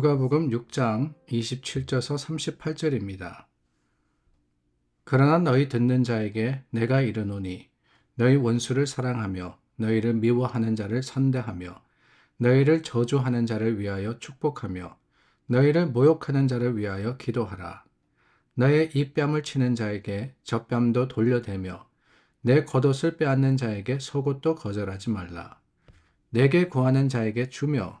누가복음 6장 27절에서 38절입니다. 그러나 너희 듣는 자에게 내가 이르노니 너희 원수를 사랑하며 너희를 미워하는 자를 선대하며 너희를 저주하는 자를 위하여 축복하며 너희를 모욕하는 자를 위하여 기도하라. 너의 입뺨을 치는 자에게 젖뺨도 돌려대며 내 겉옷을 빼앗는 자에게 속옷도 거절하지 말라. 내게 구하는 자에게 주며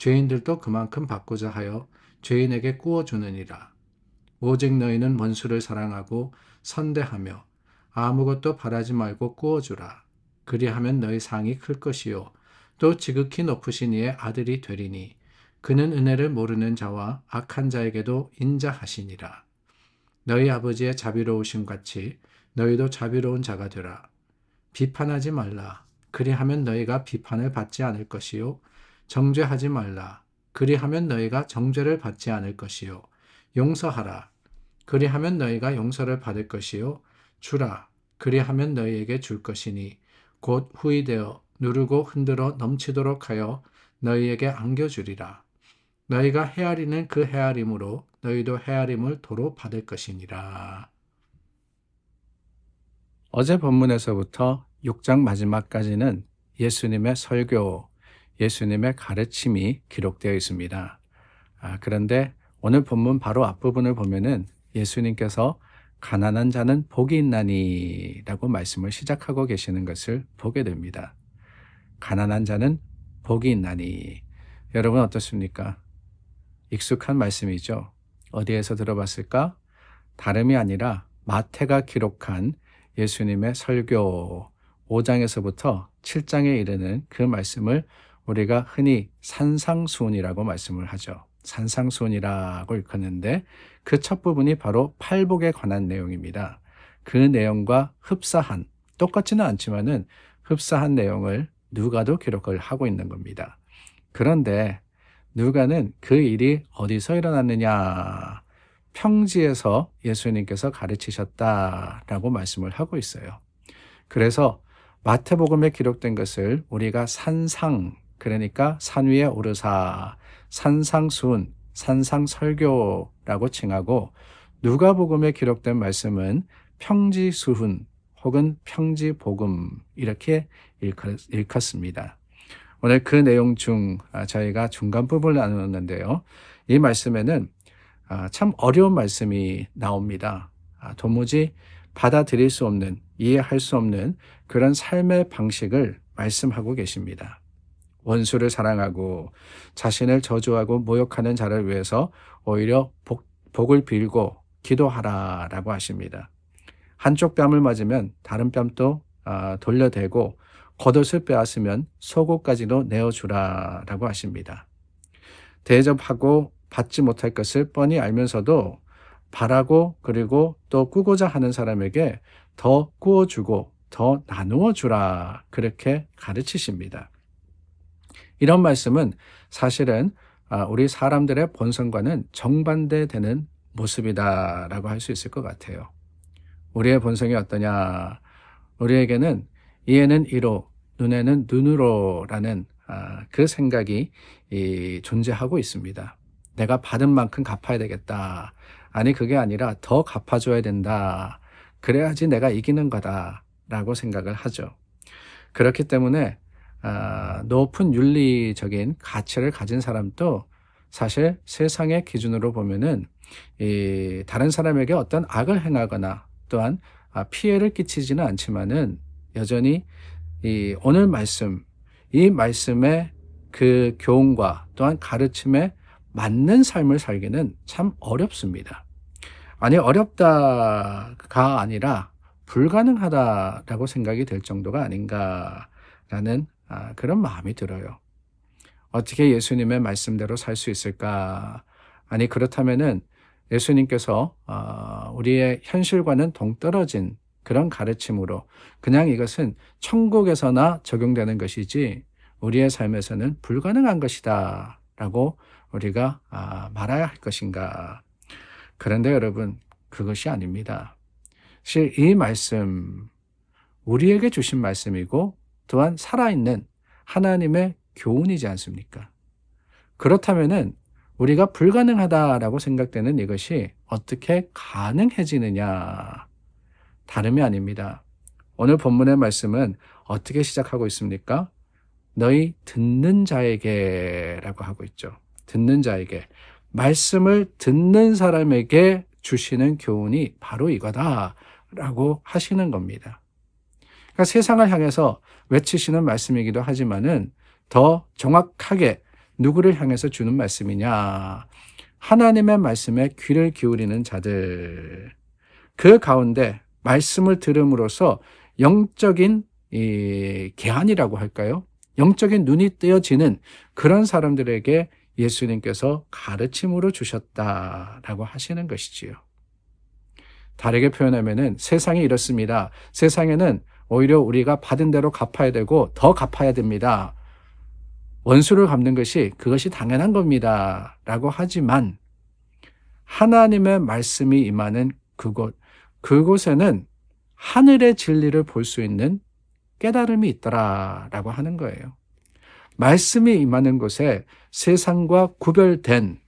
죄인들도 그만큼 받고자 하여 죄인에게 구워주느니라. 오직 너희는 원수를 사랑하고 선대하며 아무것도 바라지 말고 구워주라. 그리하면 너희 상이 클 것이요. 또 지극히 높으신 이의 아들이 되리니 그는 은혜를 모르는 자와 악한 자에게도 인자하시니라. 너희 아버지의 자비로우심 같이 너희도 자비로운 자가 되라. 비판하지 말라. 그리하면 너희가 비판을 받지 않을 것이요. 정죄하지 말라. 그리하면 너희가 정죄를 받지 않을 것이요. 용서하라. 그리하면 너희가 용서를 받을 것이요. 주라. 그리하면 너희에게 줄 것이니 곧 후이되어 누르고 흔들어 넘치도록 하여 너희에게 안겨주리라. 너희가 헤아리는 그 헤아림으로 너희도 헤아림을 도로 받을 것이니라. 어제 본문에서부터 6장 마지막까지는 예수님의 설교, 예수님의 가르침이 기록되어 있습니다. 아, 그런데 오늘 본문 바로 앞부분을 보면은 예수님께서 가난한 자는 복이 있나니 라고 말씀을 시작하고 계시는 것을 보게 됩니다. 가난한 자는 복이 있나니. 여러분 어떻습니까? 익숙한 말씀이죠. 어디에서 들어봤을까? 다름이 아니라 마태가 기록한 예수님의 설교 5장에서부터 7장에 이르는 그 말씀을 우리가 흔히 산상수훈이라고 말씀을 하죠. 산상수훈이라고 일컫는데 그 첫 부분이 바로 팔복에 관한 내용입니다. 그 내용과 흡사한 똑같지는 않지만은 흡사한 내용을 누가도 기록을 하고 있는 겁니다. 그런데 누가는 그 일이 어디서 일어났느냐? 평지에서 예수님께서 가르치셨다라고 말씀을 하고 있어요. 그래서 마태복음에 기록된 것을 우리가 산상 그러니까 산 위에 오르사, 산상순, 산상설교라고 칭하고 누가복음에 기록된 말씀은 평지수훈 혹은 평지복음 이렇게 일컫습니다. 오늘 그 내용 중 아, 저희가 중간 부분을 나누었는데요. 이 말씀에는 아, 참 어려운 말씀이 나옵니다. 아, 도무지 받아들일 수 없는, 이해할 수 없는 그런 삶의 방식을 말씀하고 계십니다. 원수를 사랑하고 자신을 저주하고 모욕하는 자를 위해서 오히려 복, 복을 빌고 기도하라 라고 하십니다. 한쪽 뺨을 맞으면 다른 뺨도 아, 돌려대고 겉옷을 빼앗으면 속옷까지도 내어주라 라고 하십니다. 대접하고 받지 못할 것을 뻔히 알면서도 바라고 그리고 또 꾸고자 하는 사람에게 더 꾸어주고 더 나누어 주라 그렇게 가르치십니다. 이런 말씀은 사실은 아, 우리 사람들의 본성과는 정반대되는 모습이다라고 할 수 있을 것 같아요. 우리의 본성이 어떠냐? 우리에게는 이에는 이로, 눈에는 눈으로라는 아, 그 생각이 존재하고 있습니다. 내가 받은 만큼 갚아야 되겠다. 아니, 그게 아니라 더 갚아줘야 된다. 그래야지 내가 이기는 거다. 라고 생각을 하죠. 그렇기 때문에 아, 높은 윤리적인 가치를 가진 사람도 사실 세상의 기준으로 보면은 이 다른 사람에게 어떤 악을 행하거나 또한 아, 피해를 끼치지는 않지만은 여전히 이 오늘 말씀 이 말씀의 그 교훈과 또한 가르침에 맞는 삶을 살기는 참 어렵습니다. 아니 어렵다가 아니라 불가능하다라고 생각이 될 정도가 아닌가라는 아, 그런 마음이 들어요. 어떻게 예수님의 말씀대로 살 수 있을까? 아니 그렇다면은 예수님께서 어, 우리의 현실과는 동떨어진 그런 가르침으로 그냥 이것은 천국에서나 적용되는 것이지 우리의 삶에서는 불가능한 것이다 라고 우리가 아, 말해야 할 것인가 그런데 여러분 그것이 아닙니다 사실 이 말씀 우리에게 주신 말씀이고 또한 살아있는 하나님의 교훈이지 않습니까 그렇다면은 우리가 불가능하다라고 생각되는 이것이 어떻게 가능해지느냐 다름이 아닙니다. 오늘 본문의 말씀은 어떻게 시작하고 있습니까? 너희 듣는 자에게라고 하고 있죠. 듣는 자에게. 말씀을 듣는 사람에게 주시는 교훈이 바로 이거다라고 하시는 겁니다. 그러니까 세상을 향해서 외치시는 말씀이기도 하지만은 더 정확하게 누구를 향해서 주는 말씀이냐? 하나님의 말씀에 귀를 기울이는 자들. 그 가운데 말씀을 들음으로써 영적인 이 개한이라고 할까요? 영적인 눈이 뜨여지는 그런 사람들에게 예수님께서 가르침으로 주셨다라고 하시는 것이지요. 다르게 표현하면은 세상이 이렇습니다. 세상에는 오히려 우리가 받은 대로 갚아야 되고 더 갚아야 됩니다. 원수를 갚는 것이 그것이 당연한 겁니다. 라고 하지만 하나님의 말씀이 임하는 그곳, 그곳에는 하늘의 진리를 볼 수 있는 깨달음이 있더라 라고 하는 거예요. 말씀이 임하는 곳에 세상과 구별된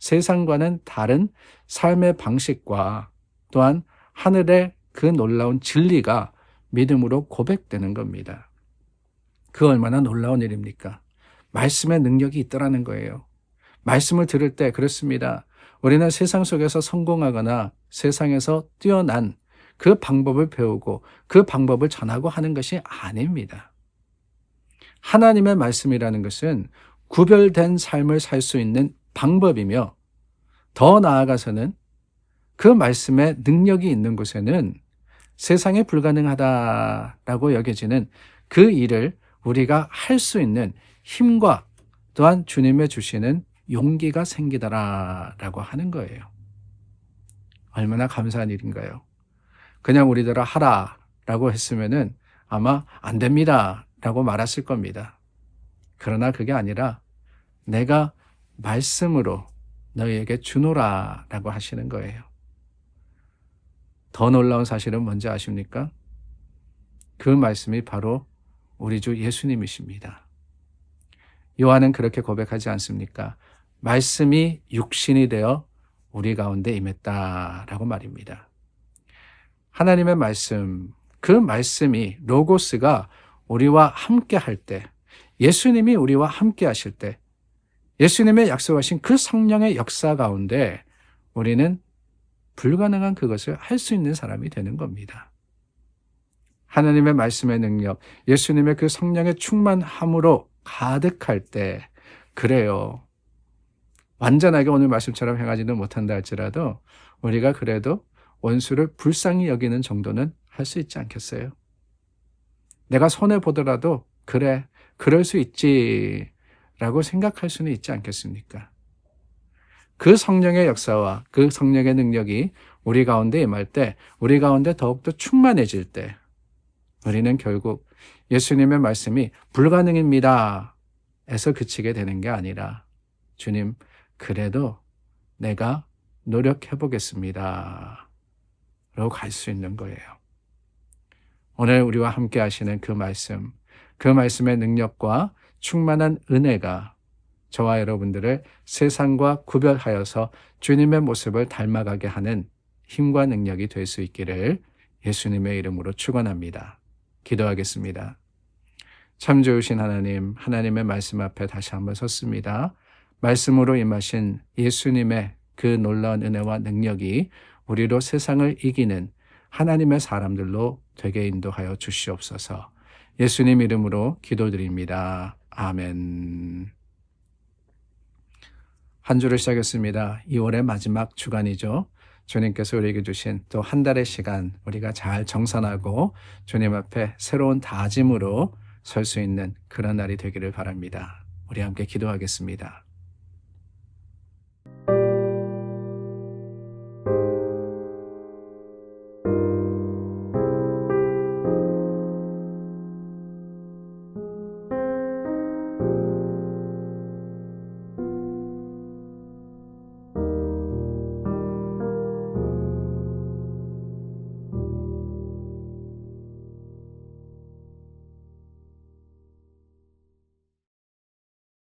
세상과는 다른 삶의 방식과 또한 하늘의 그 놀라운 진리가 믿음으로 고백되는 겁니다. 그 얼마나 놀라운 일입니까? 말씀의 능력이 있더라는 거예요. 말씀을 들을 때 그렇습니다. 우리는 세상 속에서 성공하거나 세상에서 뛰어난 그 방법을 배우고 그 방법을 전하고 하는 것이 아닙니다. 하나님의 말씀이라는 것은 구별된 삶을 살 수 있는 방법이며 더 나아가서는 그 말씀의 능력이 있는 곳에는 세상에 불가능하다라고 여겨지는 그 일을 우리가 할 수 있는 힘과 또한 주님의 주시는 용기가 생기더라라고 하는 거예요. 얼마나 감사한 일인가요? 그냥 우리들아 하라라고 했으면은 아마 안 됩니다라고 말했을 겁니다. 그러나 그게 아니라 내가 말씀으로 너희에게 주노라라고 하시는 거예요. 더 놀라운 사실은 뭔지 아십니까? 그 말씀이 바로 우리 주 예수님이십니다. 요한은 그렇게 고백하지 않습니까? 말씀이 육신이 되어 우리 가운데 임했다라고 말입니다. 하나님의 말씀, 그 말씀이 로고스가 우리와 함께 할 때, 예수님이 우리와 함께 하실 때, 예수님의 약속하신 그 성령의 역사 가운데 우리는 불가능한 그것을 할 수 있는 사람이 되는 겁니다. 하나님의 말씀의 능력, 예수님의 그 성령의 충만함으로 가득할 때, 그래요. 완전하게 오늘 말씀처럼 행하지는 못한다 할지라도 우리가 그래도 원수를 불쌍히 여기는 정도는 할 수 있지 않겠어요? 내가 손해 보더라도 그래, 그럴 수 있지 라고 생각할 수는 있지 않겠습니까? 그 성령의 역사와 그 성령의 능력이 우리 가운데 임할 때, 우리 가운데 더욱더 충만해질 때, 우리는 결국 예수님의 말씀이 불가능입니다. 에서 그치게 되는 게 아니라, 주님, 그래도 내가 노력해 보겠습니다. 라고 갈수 있는 거예요. 오늘 우리와 함께 하시는 그 말씀, 그 말씀의 능력과 충만한 은혜가 저와 여러분들을 세상과 구별하여서 주님의 모습을 닮아가게 하는 힘과 능력이 될 수 있기를 예수님의 이름으로 축원합니다. 기도하겠습니다. 참 좋으신 하나님, 하나님의 말씀 앞에 다시 한번 섰습니다. 말씀으로 임하신 예수님의 그 놀라운 은혜와 능력이 우리로 세상을 이기는 하나님의 사람들로 되게 인도하여 주시옵소서. 예수님 이름으로 기도드립니다. 아멘. 한 주를 시작했습니다. 2월의 마지막 주간이죠. 주님께서 우리에게 주신 또 한 달의 시간 우리가 잘 정산하고 주님 앞에 새로운 다짐으로 설 수 있는 그런 날이 되기를 바랍니다. 우리 함께 기도하겠습니다.